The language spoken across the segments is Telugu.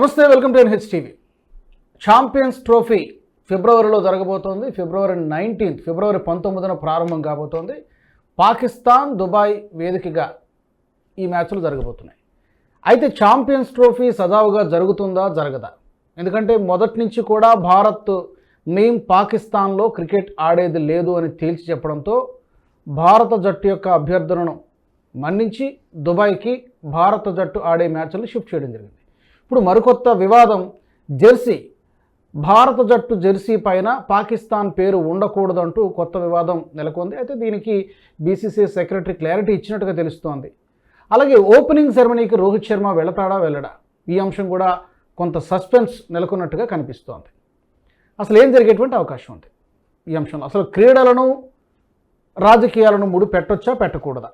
నమస్తే welcome to NH TV champions trophy ఫిబ్రవరిలో జరగబోతోంది. ఫిబ్రవరి నైన్టీన్త్ ఫిబ్రవరి పంతొమ్మిదిన ప్రారంభం కాబోతోంది. పాకిస్తాన్ దుబాయ్ వేదికగా ఈ మ్యాచ్లు జరగబోతున్నాయి. అయితే ఛాంపియన్స్ ట్రోఫీ సజావుగా జరుగుతుందా? జరగదా. ఎందుకంటే మొదటి నుంచి కూడా భారత్ మేం పాకిస్తాన్లో క్రికెట్ ఆడేది లేదు అని తేల్చి చెప్పడంతో భారత జట్టు యొక్క అభ్యర్థనను మన్నించి దుబాయ్కి భారత జట్టు ఆడే మ్యాచ్లు షిఫ్ట్ చేయడం జరిగింది. ఇప్పుడు మరికొత్త వివాదం. జెర్సీ. భారత జట్టు జెర్సీ పైన పాకిస్తాన్ పేరు ఉండకూడదంటూ కొత్త వివాదం నెలకొంది. అయితే దీనికి బీసీసీ సెక్రటరీ క్లారిటీ ఇచ్చినట్టుగా తెలుస్తోంది. అలాగే ఓపెనింగ్ సెరమనీకి రోహిత్ శర్మ వెళతాడా వెళ్ళడా? ఈ అంశం కూడా కొంత సస్పెన్స్ నెలకొన్నట్టుగా కనిపిస్తోంది. అసలు ఏం జరిగేటువంటి అవకాశం ఉంది ఈ అంశంలో? అసలు క్రీడలను రాజకీయాలను ముడి పెట్టొచ్చా పెట్టకూడదా?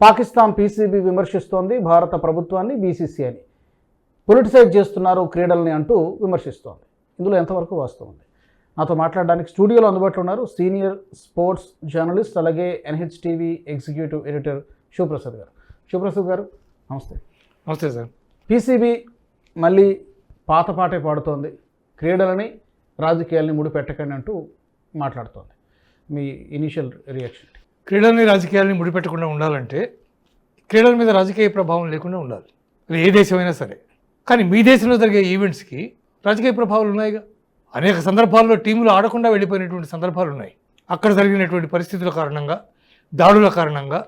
పాకిస్తాన్ పీసీబీ విమర్శిస్తోంది భారత ప్రభుత్వాన్ని బీసీసీఐని. పొలిటిసైజ్ చేస్తున్నారు క్రీడల్ని అంటూ విమర్శిస్తోంది. ఇందులో ఎంతవరకు వాస్తవం ఉంది? నాతో మాట్లాడడానికి స్టూడియోలో అందుబాటులో ఉన్నారు సీనియర్ స్పోర్ట్స్ జర్నలిస్ట్ అలాగే NH TV executive editor Shivaprasad garu. Shivaprasad garu నమస్తే. నమస్తే సార్. పీసీబీ మళ్ళీ పాత పాటే పాడుతోంది. క్రీడలని రాజకీయాల్ని ముడిపెట్టకండి అంటూ మాట్లాడుతోంది. మీ ఇనీషియల్ రియాక్షన్? క్రీడల్ని రాజకీయాల్ని ముడిపెట్టకుండా ఉండాలంటే క్రీడల మీద రాజకీయ ప్రభావం లేకుండా ఉండాలి. అది ఏ దేశమైనా సరే. కానీ మీ దేశంలో జరిగే ఈవెంట్స్కి రాజకీయ ప్రభావాలు ఉన్నాయిగా. అనేక సందర్భాల్లో టీములు ఆడకుండా వెళ్ళిపోయినటువంటి సందర్భాలు ఉన్నాయి. అక్కడ జరిగినటువంటి పరిస్థితుల కారణంగా దాడుల కారణంగా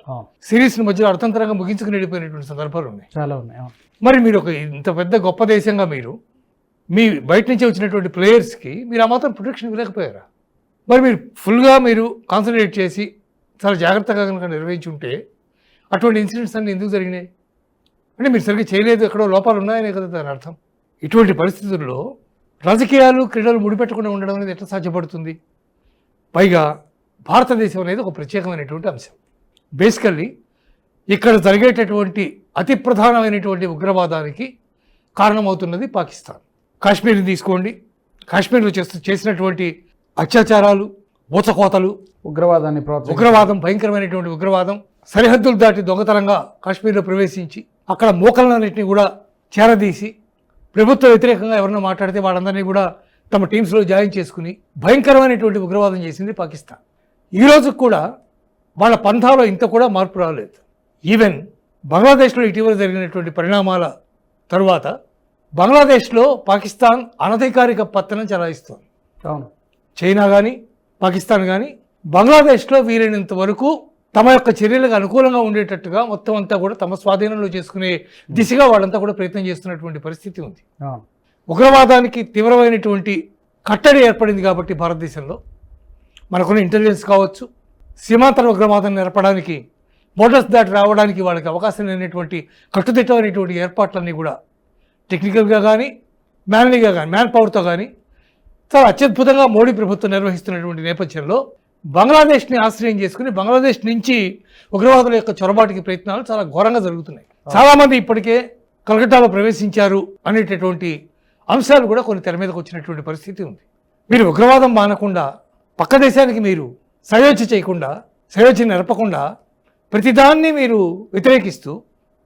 సిరీస్ని మధ్యలో అర్థంతరంగా ముగించుకుని వెళ్ళిపోయినటువంటి సందర్భాలు ఉన్నాయి. చాలా ఉన్నాయి. మరి మీరు ఒక ఇంత పెద్ద గొప్ప దేశంగా మీరు మీ బయట నుంచి వచ్చినటువంటి ప్లేయర్స్కి మీరు ఆ మాత్రం ప్రొటెక్షన్ ఇవ్వలేకపోయారా? మరి మీరు ఫుల్గా మీరు కాన్సన్ట్రేట్ చేసి చాలా జాగ్రత్తగా కనుక నిర్వహించి ఉంటే అటువంటి ఇన్సిడెంట్స్ అన్ని ఎందుకు జరిగినాయి? అంటే మీరు సరిగ్గా చేయలేదు ఎక్కడో లోపాలు ఉన్నాయనే కదా దాని అర్థం. ఇటువంటి పరిస్థితుల్లో రాజకీయాలు క్రీడలు ముడిపెట్టకుండా ఉండడం అనేది ఎట్లా సాధ్యపడుతుంది? పైగా భారతదేశం అనేది ఒక ప్రత్యేకమైనటువంటి అంశం. బేసికల్లీ ఇక్కడ జరిగేటటువంటి అతి ప్రధానమైనటువంటి ఉగ్రవాదానికి కారణమవుతున్నది పాకిస్తాన్. కాశ్మీర్ని తీసుకోండి. కాశ్మీర్లో చేస్తూ చేసినటువంటి అత్యాచారాలు ఊచకోతలు ఉగ్రవాదాన్ని ఉగ్రవాదం భయంకరమైనటువంటి ఉగ్రవాదం సరిహద్దులు దాటి దొంగతనంగా కాశ్మీర్లో ప్రవేశించి అక్కడ మూకలన్నింటినీ కూడా చేరదీసి ప్రభుత్వ వ్యతిరేకంగా ఎవరైనా మాట్లాడితే వాళ్ళందరినీ కూడా తమ టీమ్స్లో జాయిన్ చేసుకుని భయంకరమైనటువంటి ఉగ్రవాదం చేసింది పాకిస్తాన్. ఈ రోజు కూడా వాళ్ళ పంథాలో ఇంత కూడా మార్పు రాలేదు. ఈవెన్ బంగ్లాదేశ్లో ఇటీవల జరిగినటువంటి పరిణామాల తరువాత బంగ్లాదేశ్లో పాకిస్తాన్ అనధికారిక పత్తనం చెలాయిస్తోంది. అవును. చైనా కానీ పాకిస్తాన్ కానీ బంగ్లాదేశ్లో వీలైనంత వరకు తమ యొక్క చర్యలకు అనుకూలంగా ఉండేటట్టుగా మొత్తం అంతా కూడా తమ స్వాధీనంలో చేసుకునే దిశగా వాళ్ళంతా కూడా ప్రయత్నం చేస్తున్నటువంటి పరిస్థితి ఉంది. ఉగ్రవాదానికి తీవ్రమైనటువంటి కట్టడి ఏర్పడింది కాబట్టి భారతదేశంలో. మనకున్న ఇంటెలిజెన్స్ కావచ్చు సీమాంతర ఉగ్రవాదం నేర్పడానికి బోర్డర్స్ దాటి రావడానికి వాళ్ళకి అవకాశం లేనటువంటి కట్టుదిట్టమైనటువంటి ఏర్పాట్లన్నీ కూడా టెక్నికల్గా కానీ మ్యాన్లీగా కానీ మ్యాన్ పవర్తో కానీ చాలా అత్యద్భుతంగా మోడీ ప్రభుత్వం నిర్వహిస్తున్నటువంటి నేపథ్యంలో బంగ్లాదేశ్ని ఆశ్రయం చేసుకుని బంగ్లాదేశ్ నుంచి ఉగ్రవాదుల యొక్క చొరబాటుకి ప్రయత్నాలు చాలా ఘోరంగా జరుగుతున్నాయి. చాలామంది ఇప్పటికే కలకట్టాలో ప్రవేశించారు అనేటటువంటి అంశాలు కూడా కొన్ని తెర మీదకి వచ్చినటువంటి పరిస్థితి ఉంది. మీరు ఉగ్రవాదం మానకుండా పక్క దేశానికి మీరు సయోధ్య చేయకుండా సయోధ్య నెరపకుండా ప్రతిదాన్ని మీరు వ్యతిరేకిస్తూ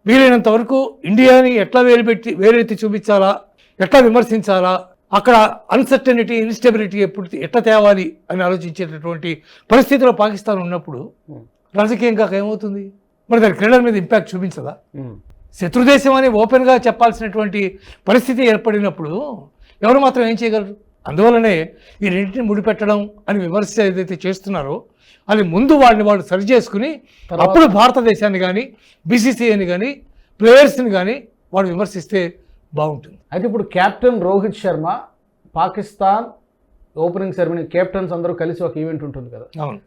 వీలైనంత వరకు ఇండియాని ఎట్లా వేలుపెట్టి వేరెత్తి చూపించాలా ఎట్లా విమర్శించాలా అక్కడ అన్సర్టనిటీ ఇన్స్టెబిలిటీ ఎప్పుడు ఎట్లా తేవాలి అని ఆలోచించేటటువంటి పరిస్థితిలో పాకిస్తాన్ ఉన్నప్పుడు రాజకీయం కాక ఏమవుతుంది? మరి దాని క్రీడల మీద ఇంపాక్ట్ చూపించదా. శత్రుదేశం అని ఓపెన్గా చెప్పాల్సినటువంటి పరిస్థితి ఏర్పడినప్పుడు ఎవరు మాత్రం ఏం చేయగలరు? అందువల్లనే ఈ రెండింటిని ముడిపెట్టడం అని విమర్శ ఏదైతే చేస్తున్నారో అది ముందు వాడిని వాళ్ళు సరి చేసుకుని అప్పుడు భారతదేశాన్ని కానీ బీసీసీఐని కానీ ప్లేయర్స్ని కానీ వాడు విమర్శిస్తే బాగుంటుంది. అయితే ఇప్పుడు captain Rohit Sharma Pakistan opening ceremony captains అందరూ కలిసి ఒక ఈవెంట్ ఉంటుంది కదా. అవును.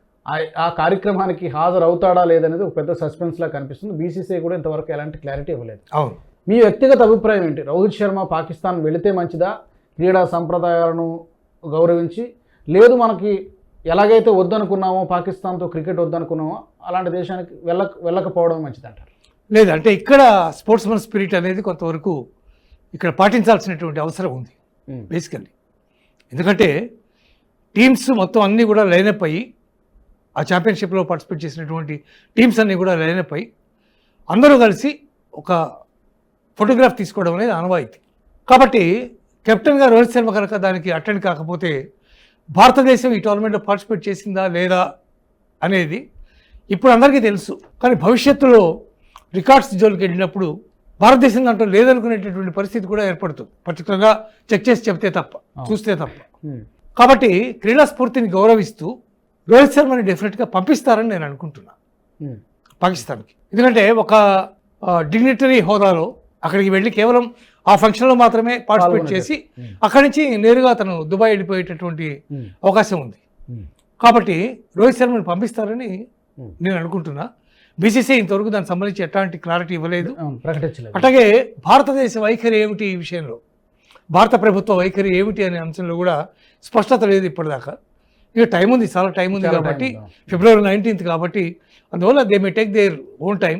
ఆ- కార్యక్రమానికి హాజరు అవుతాడా లేదనేది ఒక పెద్ద సస్పెన్స్ లా కనిపిస్తుంది. బీసీసీ కూడా ఇంతవరకు ఎలాంటి క్లారిటీ ఇవ్వలేదు. అవును. మీ వ్యక్తిగత అభిప్రాయం ఏంటి? రోహిత్ శర్మ పాకిస్తాన్ వెళితే మంచిదా? క్రీడా సంప్రదాయాలను గౌరవించి లేదు మనకి ఎలాగైతే వద్దనుకున్నామో పాకిస్తాన్తో క్రికెట్ వద్దనుకున్నామో అలాంటి దేశానికి వెళ్ళక వెళ్ళకపోవడం మంచిదంటారు. లేదు అంటే ఇక్కడ స్పోర్ట్స్ మన్ స్పిరిట్ అనేది కొంతవరకు ఇక్కడ పాటించాల్సినటువంటి అవసరం ఉంది బేసికల్లీ. ఎందుకంటే టీమ్స్ మొత్తం అన్నీ కూడా లైనప్ అయ్యి ఆ ఛాంపియన్షిప్లో పార్టిసిపేట్ చేసినటువంటి టీమ్స్ అన్నీ కూడా లైనప్ అయ్యి అందరూ కలిసి ఒక ఫోటోగ్రాఫ్ తీసుకోవడం అనేది ఆనవాయితీ. కాబట్టి కెప్టెన్గా రోహిత్ శర్మ కనుక దానికి అటెండ్ కాకపోతే భారతదేశం ఈ టోర్నమెంట్లో పార్టిసిపేట్ చేసిందా లేదా అనేది ఇప్పుడు అందరికీ తెలుసు. కానీ భవిష్యత్తులో రికార్డ్స్ జోలికి వెళ్ళినప్పుడు భారతదేశం దాంట్లో లేదనుకునేటటువంటి పరిస్థితి కూడా ఏర్పడుతుంది పర్టికులర్గా చెక్ చేసి చెప్తే తప్ప చూస్తే తప్ప. కాబట్టి క్రీడా స్ఫూర్తిని గౌరవిస్తూ రోహిత్ శర్మని డెఫినెట్గా పంపిస్తారని నేను అనుకుంటున్నాను ఉమ్. పాకిస్తాన్కి ఎందుకంటే ఒక డిగ్నిటరీ హోదాలో అక్కడికి వెళ్ళి కేవలం ఆ ఫంక్షన్లో మాత్రమే పార్టిసిపేట్. చేసి. అక్కడి నుంచి నేరుగా అతను దుబాయ్ వెళ్ళిపోయేటటువంటి. అవకాశం ఉంది. కాబట్టి రోహిత్ శర్మని పంపిస్తారని. నేను అనుకుంటున్నా బీసీసీ ఇంతవరకు దానికి సంబంధించి ఎట్లాంటి క్లారిటీ ఇవ్వలేదు. ప్రకటించలేదు. అట్లాగే భారతదేశ వైఖరి ఏమిటి ఈ విషయంలో? భారత ప్రభుత్వ వైఖరి ఏమిటి అనే అంశంలో కూడా స్పష్టత లేదు ఇప్పటిదాకా. ఇక టైం ఉంది చాలా టైం ఉంది కాబట్టి. ఫిబ్రవరి నైన్టీన్త్ కాబట్టి అందువల్ల they may take their own time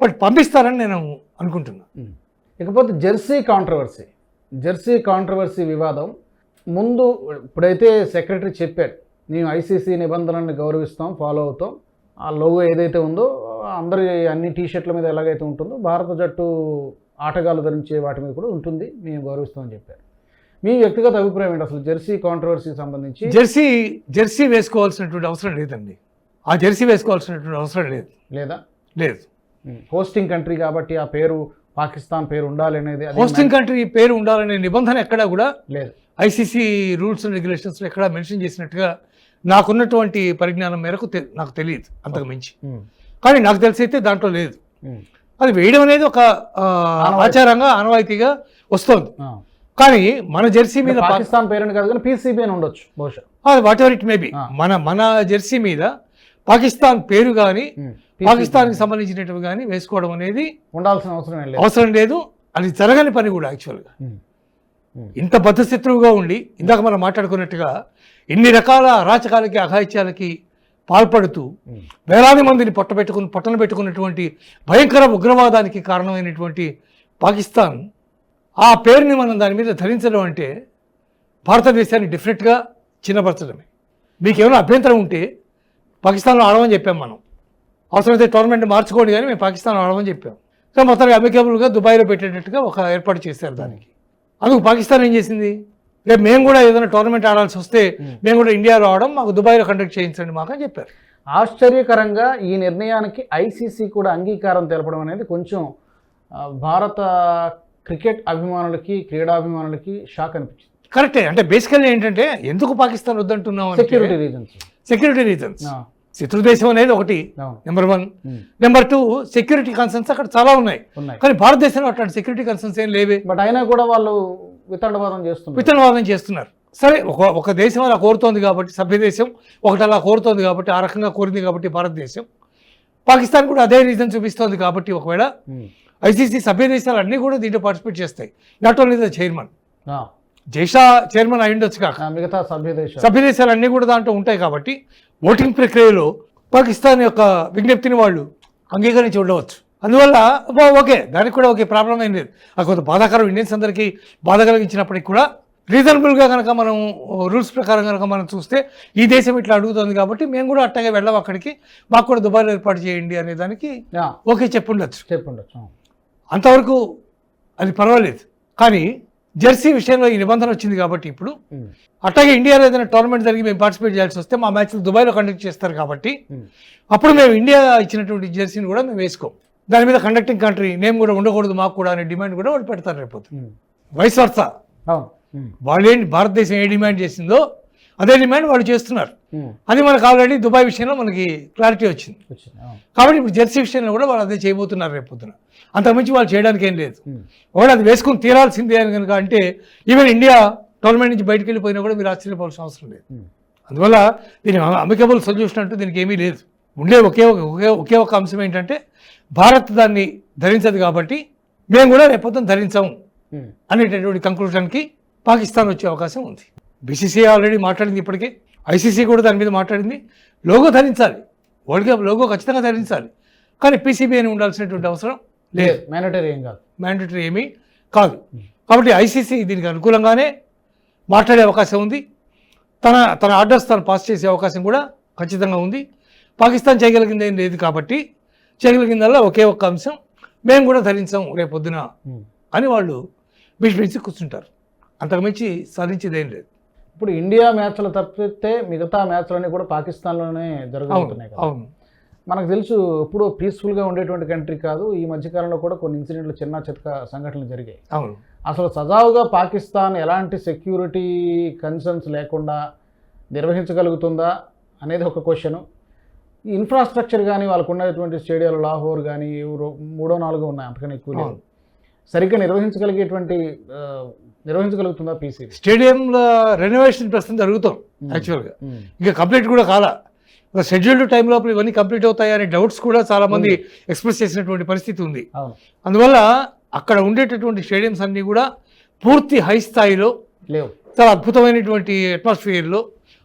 but పంపిస్తారని నేను అనుకుంటున్నా. ఇకపోతే జెర్సీ కాంట్రవర్సీ జెర్సీ కాంట్రవర్సీ వివాదం ముందు ఇప్పుడైతే సెక్రటరీ చెప్పాడు మేము ఐసీసీ నిబంధనల్ని గౌరవిస్తాం ఫాలో అవుతాం ఆ లోగో ఏదైతే ఉందో అందరి అన్ని టీ షర్ట్ల మీద ఎలాగైతే ఉంటుందో భారత జట్టు ఆటగాళ్ళు ధరించే వాటి మీద కూడా ఉంటుంది. మేము గౌరవిస్తామని చెప్పారు. మీ వ్యక్తిగత అభిప్రాయం ఏంటి? అసలు జెర్సీ కాంట్రవర్సీకి సంబంధించి? జెర్సీ జెర్సీ వేసుకోవాల్సినటువంటి అవసరం లేదండి. ఆ జెర్సీ వేసుకోవాల్సినటువంటి అవసరం లేదు. లేదా? లేదు. హోస్టింగ్ కంట్రీ కాబట్టి ఆ పేరు పాకిస్తాన్ పేరు ఉండాలి అనేది హోస్టింగ్ కంట్రీ పేరు ఉండాలనే నిబంధన ఎక్కడా కూడా లేదు. ఐసీసీ రూల్స్ అండ్ రెగ్యులేషన్స్ ఎక్కడా మెన్షన్ చేసినట్టుగా నాకున్నటువంటి పరిజ్ఞానం మేరకు నాకు తెలియదు అంతకు మించి. కానీ నాకు తెలిసి అయితే దాంట్లో లేదు. అది వేయడం అనేది ఒక. ఆచారంగా ఆనవాయితీగా వస్తుంది. కానీ మన జెర్సీ మీద పాకిస్తాన్ పేరుని కాదు కానీ పీసీబీ అని ఉండొచ్చు బహుశా whatever it may be ఆ. మన మన జెర్సీ మీద పాకిస్తాన్ పేరు కానీ. పాకిస్తాన్కి సంబంధించినవి కానీ వేసుకోవడం అనేది ఉండాల్సిన అవసరం లేదు అవసరం లేదు అది జరగని పని కూడా యాక్చువల్గా. ఇంత బద్ధశత్రువుగా ఉండి ఇందాక మనం మాట్లాడుకున్నట్టుగా ఇన్ని రకాల అరాచకాలకి అఘాయిత్యాలకి పాల్పడుతూ. వేలాది మందిని పొట్టబెట్టుకుని పొట్టన పెట్టుకున్నటువంటి భయంకర ఉగ్రవాదానికి కారణమైనటువంటి పాకిస్తాన్ ఆ పేరుని మనం దాని మీద ధరించడం అంటే భారతదేశాన్ని డెఫినెట్గా చిన్నపరచడమే. మీకు ఏమైనా అభ్యంతరం ఉంటే పాకిస్తాన్లో ఆడమని చెప్పాం మనం. అవసరమైతే టోర్నమెంట్ మార్చుకోండి కానీ మేము పాకిస్తాన్ ఆడమని చెప్పాం. సో మొత్తానికి అమికబుల్గా దుబాయ్లో పెట్టేటట్టుగా ఒక ఏర్పాటు చేశారు దానికి. అందుకు పాకిస్తాన్ ఏం చేసింది? రేపు మేము కూడా ఏదైనా టోర్నమెంట్ ఆడాల్సి వస్తే మేము. కూడా ఇండియాలో ఆడడం మాకు దుబాయ్లో కండక్ట్ చేయించండి మాకు అని చెప్పారు. ఆశ్చర్యకరంగా ఈ నిర్ణయానికి ఐసీసీ కూడా అంగీకారం తెలపడం అనేది కొంచెం భారత క్రికెట్ అభిమానులకి క్రీడాభిమానులకి షాక్ అనిపించింది. కరెక్టే అంటే బేసికల్లీ ఏంటంటే ఎందుకు పాకిస్తాన్ వద్దంటున్నాం సెక్యూరిటీ రీజన్స్ సెక్యూరిటీ రీజన్స్ శత్రు దేశం అనేది ఒకటి number one. Number two security concerns అక్కడ చాలా ఉన్నాయి. కానీ భారతదేశంలో అట్లాంటి సెక్యూరిటీ కన్సర్న్స్ ఏం లేవే. బట్ అయినా కూడా వాళ్ళు వితండవాదం చేస్తున్నారు. విత్తనవాదం చేస్తున్నారు. సరే ఒక ఒక దేశం అలా కోరుతోంది కాబట్టి సభ్య దేశం ఒకటి అలా కోరుతోంది కాబట్టి ఆ రకంగా కోరింది కాబట్టి భారతదేశం. పాకిస్తాన్ కూడా అదే రీజన్ చూపిస్తోంది కాబట్టి ఒకవేళ ఉమ్. ఐసీసీ సభ్య దేశాలు అన్నీ కూడా దీంట్లో పార్టిసిపేట్ చేస్తాయి. Not only the chairman. Jay Shah chairman అయి ఉండొచ్చు కాక. ఆ, మిగతా సభ్య దేశాలు సభ్య దేశాలు అన్నీ కూడా దాంట్లో ఉంటాయి కాబట్టి ఓటింగ్ ప్రక్రియలో పాకిస్తాన్ యొక్క విజ్ఞప్తిని వాళ్ళు అంగీకరించి ఉండవచ్చు. అందువల్ల ఓకే దానికి కూడా ఓకే ప్రాబ్లం ఏం లేదు. అది కొంత బాధాకరం ఇండియన్స్ అందరికీ బాధ కలిగించినప్పటికీ కూడా రీజనబుల్గా కనుక మనం రూల్స్ ప్రకారం కనుక మనం చూస్తే ఈ దేశం ఇట్లా అడుగుతుంది కాబట్టి మేము కూడా అట్టగే వెళ్ళాం అక్కడికి. మాకు కూడా దుబాయ్లో ఏర్పాటు చేయండి అనే దానికి ఆ, ఓకే చెప్పుండొచ్చు చెప్పుండొచ్చు ఆ. అంతవరకు అది పర్వాలేదు. కానీ జెర్సీ విషయంలో ఈ నిబంధన వచ్చింది కాబట్టి ఇప్పుడు. అట్లాగే ఇండియాలో ఏదైనా టోర్నమెంట్ జరిగి మేము పార్టిసిపేట్ చేయాల్సి వస్తే మా మ్యాచ్లు దుబాయ్లో కండక్ట్ చేస్తారు కాబట్టి. అప్పుడు మేము ఇండియా ఇచ్చినటువంటి జెర్సీని కూడా మేము వేసుకోం దాని మీద కండక్టింగ్ కంట్రీ నేమ్ కూడా ఉండకూడదు మాకు కూడా అనే డిమాండ్ కూడా వాళ్ళు పెడతారు రేపు. Vice versa. వాళ్ళు ఏంటి భారతదేశం ఏ డిమాండ్ చేసిందో అదే డిమాండ్ వాళ్ళు చేస్తున్నారు. అది మనకు ఆల్రెడీ దుబాయ్ విషయంలో మనకి క్లారిటీ వచ్చింది. కాబట్టి ఇప్పుడు జెర్సీ విషయంలో కూడా వాళ్ళు అదే చేయబోతున్నారు రేపు పొద్దున. అంతకుమించి వాళ్ళు చేయడానికి ఏం లేదు. ఒకవేళ అది వేసుకుని తీరాల్సిందే అని కనుక అంటే ఈవెన్ ఇండియా టోర్నమెంట్ నుంచి బయటకు వెళ్ళిపోయినా కూడా మీరు ఆశ్చర్యపోవాల్సిన అవసరం లేదు. అందువల్ల దీని అమికబుల్ సొల్యూషన్ అంటూ దీనికి ఏమీ లేదు. ఉండే ఒకే ఒక ఒకే ఒకే అంశం ఏంటంటే భారత్ దాన్ని ధరించదు కాబట్టి మేము కూడా రేపొద్దున ధరించాము. అనేటటువంటి కంక్లూషన్కి పాకిస్తాన్ వచ్చే అవకాశం ఉంది. బీసీసీ ఆల్రెడీ మాట్లాడింది ఇప్పటికే. ఐసీసీ కూడా దాని మీద మాట్లాడింది. లోగో ధరించాలి. వరల్డ్ కప్ లోగో ఖచ్చితంగా ధరించాలి. కానీ పీసీబీ అని ఉండాల్సినటువంటి అవసరం లేదు. మ్యాండటరీ ఏం కాదు. మ్యాండటరీ ఏమీ కాదు. కాబట్టి ఐసీసీ దీనికి అనుకూలంగానే మాట్లాడే అవకాశం ఉంది. తన తన ఆర్డర్స్ తను పాస్ చేసే అవకాశం కూడా ఖచ్చితంగా ఉంది. పాకిస్తాన్ చేయగలిగింది ఏం లేదు కాబట్టి చేయగలిగిందల్లా ఒకే ఒక్క అంశం. మేము కూడా ధరించాం రేపొద్దున. అని వాళ్ళు బిష్ బిషి కూర్చుంటారు అంతకుమించి సాధించేది ఏం లేదు. ఇప్పుడు ఇండియా మ్యాచ్లు తప్పితే మిగతా మ్యాచ్లన్నీ కూడా పాకిస్తాన్లోనే జరుగుతున్నాయి కదా. అవును మనకు తెలుసు ఎప్పుడూ పీస్ఫుల్గా ఉండేటువంటి కంట్రీ కాదు ఈ మధ్యకాలంలో కూడా కొన్ని ఇన్సిడెంట్లు చిన్న చితక సంఘటనలు జరిగాయి. అవును. అసలు సజావుగా పాకిస్తాన్ ఎలాంటి సెక్యూరిటీ కన్సర్న్స్ లేకుండా నిర్వహించగలుగుతుందా అనేది ఒక క్వశ్చన్ ఈ ఇన్ఫ్రాస్ట్రక్చర్ కానీ వాళ్ళకు ఉన్నటువంటి స్టేడియాలు లాహోర్ కానీ మూడో నాలుగో ఉన్నాయి అంతకని ఎక్కువ. సరిగ్గా నిర్వహించగలిగేటువంటి నిర్వహించగలుగుతుందా పీసీ స్టేడియంల రెనోవేషన్ ప్రస్తుతం జరుగుతాం యాక్చువల్గా ఇంకా కంప్లీట్ కూడా కాలా. ఒక షెడ్యూల్డ్ టైం లోపల ఇవన్నీ కంప్లీట్ అవుతాయి అనే డౌట్స్ కూడా చాలా మంది ఎక్స్ప్రెస్ చేసినటువంటి పరిస్థితి ఉంది. అందువల్ల అక్కడ ఉండేటటువంటి స్టేడియంస్ అన్నీ కూడా పూర్తి హై స్థాయిలో లేవు. చాలా అద్భుతమైనటువంటి అట్మాస్ఫియర్లో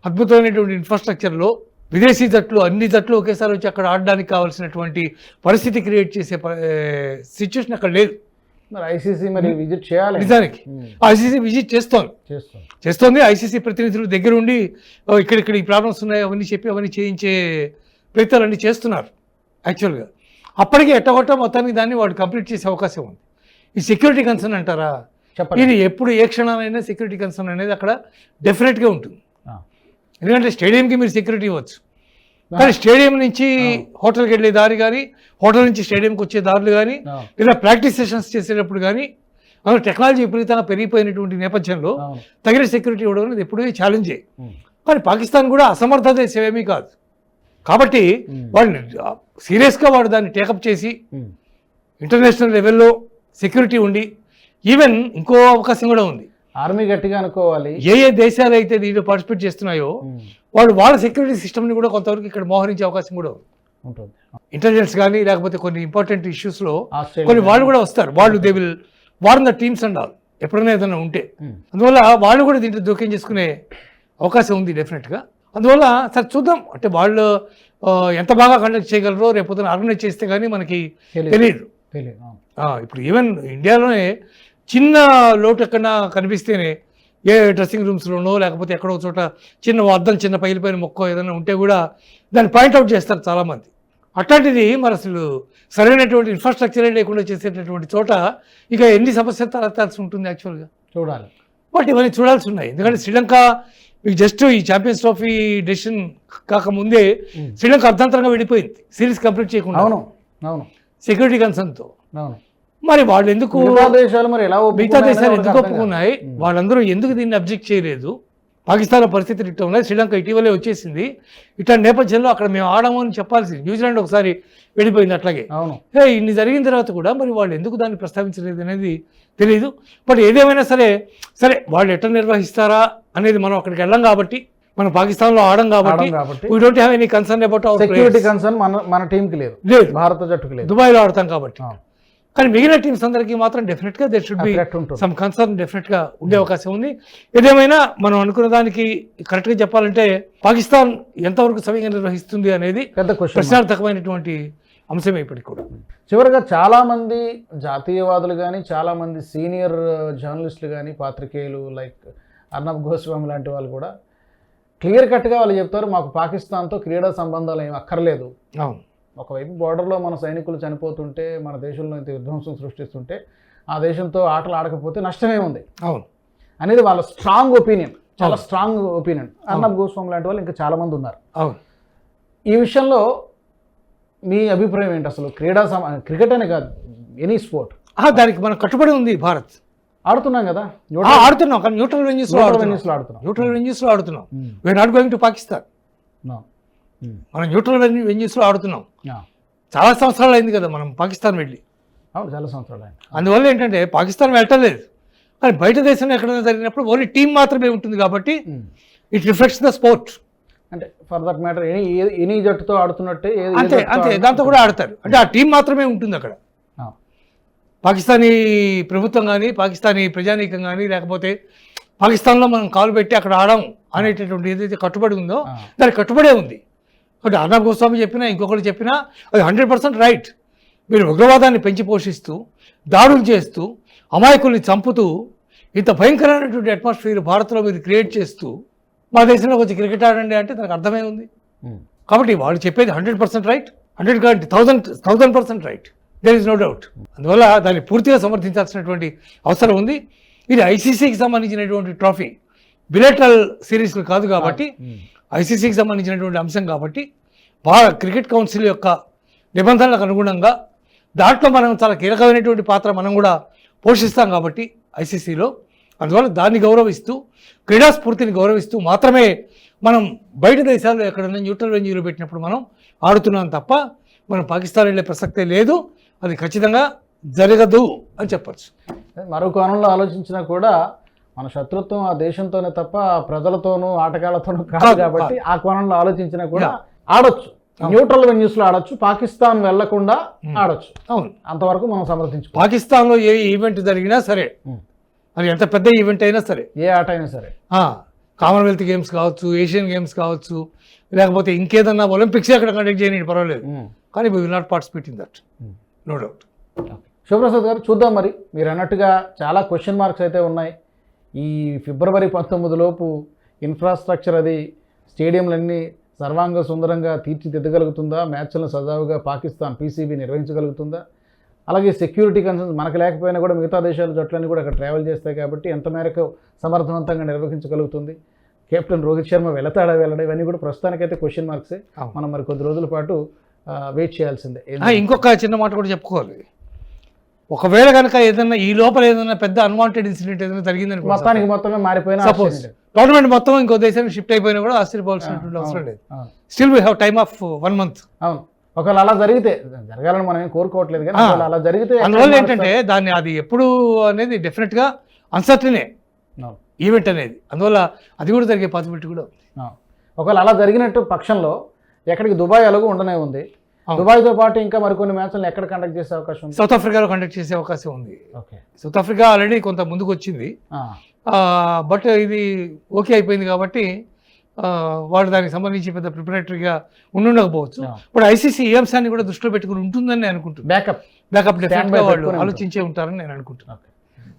అద్భుతమైనటువంటి ఇన్ఫ్రాస్ట్రక్చర్లో విదేశీ జట్లు అన్ని జట్లు ఒకేసారి వచ్చి అక్కడ ఆడడానికి కావాల్సినటువంటి పరిస్థితి క్రియేట్ చేసే సిచ్యువేషన్ అక్కడ లేదు. మరి ఐసీసీ మరి విజిట్ చేయాలి. నిజానికి. ఐసీసీ విజిట్ చేస్తోంది. చేస్తాం చేస్తోంది. ఐసీసీ ప్రతినిధులు దగ్గర ఉండి "ఓ, ఇక్కడ ఇక్కడ ఈ ప్రాబ్లమ్స్ ఉన్నాయి అవన్నీ చెప్పి అవన్నీ చేయించే ప్రయత్నాలు అన్నీ చేస్తున్నారు యాక్చువల్గా అప్పటికే ఎట్టగొట్ట మొత్తానికి దాన్ని వాడు కంప్లీట్ చేసే అవకాశం ఉంది. ఈ సెక్యూరిటీ కన్సర్న్ అంటారా? చెప్పండి. ఇది ఎప్పుడు ఏ క్షణాలైనా సెక్యూరిటీ కన్సర్న్ అనేది అక్కడ డెఫినెట్గా ఉంటుంది. ఎందుకంటే స్టేడియంకి మీరు సెక్యూరిటీ ఇవ్వచ్చు. కానీ స్టేడియం నుంచి హోటల్కి వెళ్ళే దారి కానీ హోటల్ నుంచి స్టేడియంకి వచ్చే దారులు కానీ లేదా ప్రాక్టీస్ సెషన్స్ చేసేటప్పుడు కానీ అందులో టెక్నాలజీ విపరీతంగా పెరిగిపోయినటువంటి నేపథ్యంలో తగిన సెక్యూరిటీ ఇవ్వడం అనేది ఎప్పుడూ ఛాలెంజే. కానీ పాకిస్తాన్ కూడా అసమర్థ దేశం ఏమీ కాదు. కాబట్టి వాళ్ళు సీరియస్గా వాడు దాన్ని టేకప్ చేసి ఇంటర్నేషనల్ లెవెల్లో సెక్యూరిటీ ఉండి ఈవెన్ ఇంకో అవకాశం కూడా ఉంది. ఆర్మీ గట్టిగా అనుకోవాలి. ఏ ఏ దేశాలు అయితే దీంట్లో పార్టిసిపేట్ చేస్తున్నాయో వాళ్ళు వాళ్ళ సెక్యూరిటీ సిస్టమ్ని కూడా కొంతవరకు ఇక్కడ మోహరించే అవకాశం కూడా ఉంటుంది. ఇంటెలిజెన్స్ కానీ లేకపోతే కొన్ని ఇంపార్టెంట్ ఇష్యూస్లో కొన్ని వాళ్ళు కూడా వస్తారు. వాళ్ళు they will the teams and all ఎప్పుడైనా ఏదైనా ఉంటే. అందువల్ల వాళ్ళు కూడా దీంట్లో జోక్యం చేసుకునే అవకాశం ఉంది డెఫినెట్గా అందువల్ల సరే చూద్దాం. అంటే వాళ్ళు ఎంత బాగా కండక్ట్ చేయగలరో రేపు ఆర్గనైజ్ చేస్తే కానీ మనకి. తెలియదు ఇప్పుడు ఈవెన్ ఇండియాలోనే చిన్న లోటు ఎక్కడన్నా కనిపిస్తేనే ఏ డ్రెస్సింగ్ రూమ్స్లోనో లేకపోతే ఎక్కడో చోట చిన్న అద్దం చిన్న పైలిపోయిన మొక్క ఏదైనా ఉంటే కూడా దాన్ని పాయింట్అవుట్ చేస్తారు చాలామంది. అట్లాంటిది మరి అసలు సరైనటువంటి ఇన్ఫ్రాస్ట్రక్చరే లేకుండా చేసేటటువంటి చోట ఇక ఎన్ని సమస్యలు తలెత్తాల్సి ఉంటుంది యాక్చువల్గా చూడాలి. బట్ ఇవన్నీ చూడాల్సి ఉన్నాయి. ఎందుకంటే శ్రీలంక మీకు జస్ట్ ఈ ఛాంపియన్స్ ట్రోఫీ డెసిషన్ కాకముందే. శ్రీలంక అర్ధాంతరంగా విడిపోయింది. సిరీస్ కంప్లీట్ చేయకుండా. అవును. అవును. సెక్యూరిటీ కన్సర్న్తో అవును. మరి వాళ్ళు ఎందుకు మిగతా దేశాలు మరి ఎలా మిగతా దేశాలు ఎందుకు. ఒప్పుకున్నాయి? వాళ్ళందరూ ఎందుకు దీన్ని అబ్జెక్ట్ చేయలేదు? పాకిస్తాన్ పరిస్థితులు ఇట్లా ఉన్నాయి శ్రీలంక ఇటీవలే వచ్చేసింది. ఇట్లా నేపథ్యంలో అక్కడ మేము ఆడము అని చెప్పాల్సింది. న్యూజిలాండ్ ఒకసారి వెళ్ళిపోయింది అట్లాగే. ఇన్ని జరిగిన తర్వాత కూడా మరి వాళ్ళు ఎందుకు దాన్ని ప్రస్తావించలేదు అనేది తెలియదు బట్ ఏదేమైనా సరే సరే వాళ్ళు ఎట్లా నిర్వహిస్తారా అనేది మనం అక్కడికి వెళ్ళాం కాబట్టి మనం పాకిస్తాన్లో ఆడం కాబట్టి ఆడం కాబట్టి. We don't have any concern about security concern మన మన టీంకి లేదు. లేదు. భారత జట్టుకు లేదు. దుబాయ్లో ఆడతాం కాబట్టి. కానీ మిగిలిన టీమ్స్ అందరికీ మాత్రం డెఫినెట్గా there should be some concern డెఫినెట్గా ఉండే అవకాశం ఉంది. ఏదేమైనా మనం అనుకున్న దానికి కరెక్ట్గా చెప్పాలంటే పాకిస్తాన్ ఎంతవరకు సమయంగా నిర్వహిస్తుంది అనేది పెద్ద ప్రశ్నార్థకమైనటువంటి అంశమే ఇప్పటికి కూడా. చివరిగా చాలా మంది జాతీయవాదులు కానీ చాలా మంది సీనియర్ జర్నలిస్టులు కానీ పాత్రికేయులు లైక్ అర్నబ్ గోస్వామి లాంటి వాళ్ళు కూడా క్లియర్ కట్గా వాళ్ళు చెప్తారు మాకు పాకిస్తాన్తో క్రీడా సంబంధాలు ఏమి అక్కర్లేదు. అవును. ఒకవైపు బార్డర్లో మన సైనికులు చనిపోతుంటే మన దేశంలో ఇంత విధ్వంసం సృష్టిస్తుంటే ఆ దేశంతో ఆటలు ఆడకపోతే నష్టమే ఉంది. అవును. అనేది వాళ్ళ స్ట్రాంగ్ ఒపీనియన్ చాలా స్ట్రాంగ్ ఒపీనియన్ అర్నబ్ గోస్వామి లాంటి వాళ్ళు ఇంకా చాలా మంది ఉన్నారు. అవును. ఈ విషయంలో మీ అభిప్రాయం ఏంటి అసలు? క్రీడా సమ క్రికెట్ అనే కాదు ఎనీ స్పోర్ట్ దానికి మనం కట్టుబడి ఉంది భారత్. ఆడుతున్నాం కదా? ఆడుతున్నాం కానీ న్యూట్రల్ వెన్యూస్లో ఆడుతున్నాం. న్యూట్రల్ వెన్యూస్లో ఆడుతున్నాం. We are not going to Pakistan. మనం న్యూట్రల్ వెన్యూస్లో ఆడుతున్నాం. చాలా సంవత్సరాలు అయింది కదా మనం పాకిస్తాన్ వెళ్ళి. అవును చాలా సంవత్సరాలు అయింది. అందువల్ల ఏంటంటే పాకిస్తాన్ వెళ్ళలేదు కానీ బయట దేశంలో ఎక్కడైనా జరిగినప్పుడు ఓన్లీ టీం మాత్రమే ఉంటుంది కాబట్టి. It reflects the sport. అంటే ఫర్ దట్ మ్యాటర్ ఎనీ జట్టుతో ఆడుతున్నట్టే అంతే అంతే దాంతో కూడా ఆడతారు. అంటే ఆ టీం మాత్రమే ఉంటుంది అక్కడ. పాకిస్తానీ ప్రభుత్వం కానీ పాకిస్తానీ ప్రజానీకం కానీ లేకపోతే పాకిస్తాన్లో మనం కాలు పెట్టి అక్కడ ఆడాం అనేటటువంటి ఏదైతే కట్టుబడి ఉందో. దానికి కట్టుబడే ఉంది. అంటే అర్ణబ్ గోస్వామి చెప్పినా ఇంకొకరు చెప్పినా అది హండ్రెడ్ పర్సెంట్ రైట్ మీరు ఉగ్రవాదాన్ని పెంచి పోషిస్తూ దాడులు చేస్తూ అమాయకుల్ని చంపుతూ ఇంత భయంకరమైనటువంటి అట్మాస్ఫియర్ భారత్లో మీరు క్రియేట్ చేస్తూ మా దేశంలో వచ్చి క్రికెట్ ఆడండి అంటే దానికి అర్థమే ఉంది. Mm. కాబట్టి వాళ్ళు చెప్పేది హండ్రెడ్ పర్సెంట్ రైట్ హండ్రెడ్ కాదు thousand thousand percent right there is no doubt అందువల్ల దాన్ని పూర్తిగా సమర్థించాల్సినటువంటి అవసరం ఉంది. ఇది ఐసీసీకి సంబంధించినటువంటి ట్రోఫీ బిలేటరల్ సిరీస్లు కాదు కాబట్టి ఐసీసీకి సంబంధించినటువంటి అంశం కాబట్టి భారత క్రికెట్ కౌన్సిల్ యొక్క నిబంధనలకు అనుగుణంగా దాంట్లో మనం చాలా కీలకమైనటువంటి పాత్ర మనం కూడా పోషిస్తాం కాబట్టి ఐసీసీలో. అందువల్ల దాన్ని గౌరవిస్తూ క్రీడా స్ఫూర్తిని గౌరవిస్తూ మాత్రమే మనం బయట దేశాల్లో ఎక్కడైనా న్యూట్రల్ వెంజీలో పెట్టినప్పుడు మనం ఆడుతున్నాం తప్ప మనం పాకిస్తాన్ వెళ్ళే ప్రసక్తే లేదు. అది ఖచ్చితంగా జరగదు అని చెప్పచ్చు. మరో కోణంలో ఆలోచించినా కూడా మన శత్రుత్వం ఆ దేశంతోనే తప్ప ప్రజలతోనూ ఆటగాళ్ళతోనూ కాదు కాబట్టి ఆ కోణంలో ఆలోచించినా కూడా ఆడొచ్చు. న్యూట్రల్ వెన్యూస్లో ఆడొచ్చు పాకిస్తాన్ వెళ్ళకుండా ఆడొచ్చు. అవును. అంతవరకు మనం సమర్థించుకో. పాకిస్తాన్లో ఏ ఈవెంట్ జరిగినా సరే. అది ఎంత పెద్ద ఈవెంట్ అయినా సరే ఏ ఆట అయినా సరే. కామన్వెల్త్ గేమ్స్ కావచ్చు ఏషియన్ గేమ్స్ కావచ్చు లేకపోతే ఇంకేదన్నా ఒలింపిక్స్ అక్కడ కండక్ట్ చేయని పర్వాలేదు. కానీ we will not participate in that. No doubt Shivaprasad garu చూద్దాం మరి. మీరు అన్నట్టుగా చాలా క్వశ్చన్ మార్క్స్ అయితే ఉన్నాయి. ఈ ఫిబ్రవరి పంతొమ్మిది లోపు ఇన్ఫ్రాస్ట్రక్చర్ అది స్టేడియంలన్నీ సర్వాంగ సుందరంగా తీర్చిదిద్దగలుగుతుందా? మ్యాచ్లను సజావుగా పాకిస్తాన్ పీసీబీ నిర్వహించగలుగుతుందా? అలాగే సెక్యూరిటీ కన్సర్న్స్ మనకు లేకపోయినా కూడా మిగతా దేశాల జట్లన్నీ కూడా అక్కడ ట్రావెల్ చేస్తాయి కాబట్టి ఎంత మేరకు సమర్థవంతంగా నిర్వహించగలుగుతుంది? కెప్టెన్ రోహిత్ శర్మ వెళతాడా వెళ్ళడా? ఇవన్నీ కూడా ప్రస్తుతానికైతే క్వశ్చన్ మార్క్సే. మనం మరి కొద్ది రోజుల పాటు వెయిట్ చేయాల్సిందే. ఇంకొక చిన్న మాట కూడా చెప్పుకోవాలి. ఒకవేళ కనుక ఏదైనా ఈ లోపల ఏదైనా పెద్ద అన్వాంటెడ్ ఇన్సిడెంట్ ఏదైనా జరిగిందని మొత్తానికి మొత్తమే మారిపోయిన సపోజ్ టోర్నమెంట్ మొత్తం ఇంకో దేశానికి షిఫ్ట్ అయిపోయినా కూడా ఆశ్చర్యపోవాల్సినటువంటి అవసరం లేదు. Still we have time of one month అవును. ఒకవేళ అలా జరిగితే జరగాలని మనం ఏం కోరుకోవట్లేదు కానీ అలా జరిగితే అందువల్ల? ఏంటంటే దాన్ని అది ఎప్పుడు అనేది డెఫినెట్గా అన్సర్టనే అవును. ఈవెంట్ అనేది. అందువల్ల అది కూడా జరిగే పాసిబిలిటీ కూడా. ఒకవేళ అలా జరిగినట్టు పక్షంలో ఎక్కడికి దుబాయ్ అలాగూ ఉండనే ఉంది. దుబాయ్తో పాటు ఇంకా మరికొన్ని మ్యాచ్లను ఎక్కడ కండక్ట్ చేసే అవకాశం ఉంది? సౌత్ ఆఫ్రికాలో కండక్ట్ చేసే అవకాశం ఉంది. ఓకే. సౌత్ ఆఫ్రికా ఆల్రెడీ కొంత ముందుకు వచ్చింది ఆ, బట్ ఇది ఓకే అయిపోయింది కాబట్టి వాళ్ళు దానికి సంబంధించి పెద్ద ప్రిపరేటరీగా ఉండుండకపోవచ్చు. ఇప్పుడు ఐసీసీ ఈ అంశాన్ని కూడా దృష్టిలో పెట్టుకుని ఉంటుందని నేను అనుకుంటున్నాను. బ్యాకప్ బ్యాకప్ డెఫినెట్గా వాళ్ళు ఆలోచించే ఉంటారని నేను అనుకుంటున్నాను.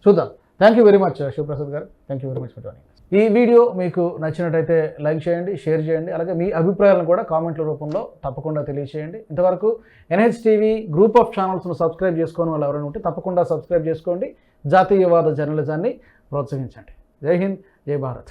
చూద్దాం. Thank you very much Shivaprasad garu. Thank you very much for joining ఈ వీడియో మీకు నచ్చినట్టయితే లైక్ చేయండి షేర్ చేయండి అలాగే మీ అభిప్రాయాలను కూడా కామెంట్ల రూపంలో తప్పకుండా తెలియజేయండి ఇంతవరకు ఎన్హెచ్ టీవీ గ్రూప్ ఆఫ్ ఛానల్స్ను సబ్స్క్రైబ్ చేసుకోని వాళ్ళు ఎవరైనా ఉంటే తప్పకుండా సబ్స్క్రైబ్ చేసుకోండి. జాతీయవాద జర్నలిజాన్ని ప్రోత్సహించండి. జై హింద్ జై భారత్.